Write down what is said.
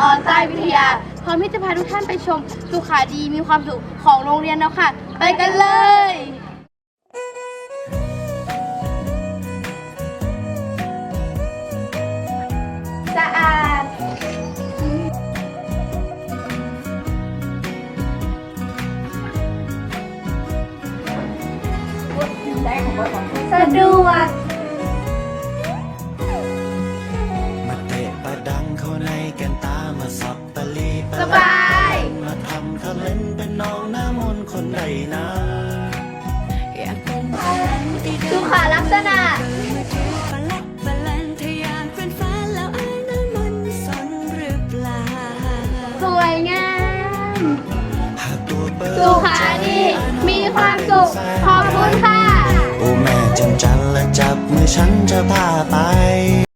อ๋อใต้วิทยา พร้อมที่จะพาทุกท่านไปชมสุขาดีมีความสุขของโรงเรียนแล้วค่ะ ไปกันเลยสะอาดสะดวก องหน้ามนต์คนใดนะอยากเป็นแฟนที่เดิสุนขาลักษณะมาเที่ยวปะละปะลันถ้าอยากเป็นแฟนแล้วไอ้นั้นมันสนหรือเปล่าสวยงามหากตัวเปิดสุขาดีมีความสุขขอบคุณค่ะ โอ้แม่จันจันและจับมือฉันจะพาไป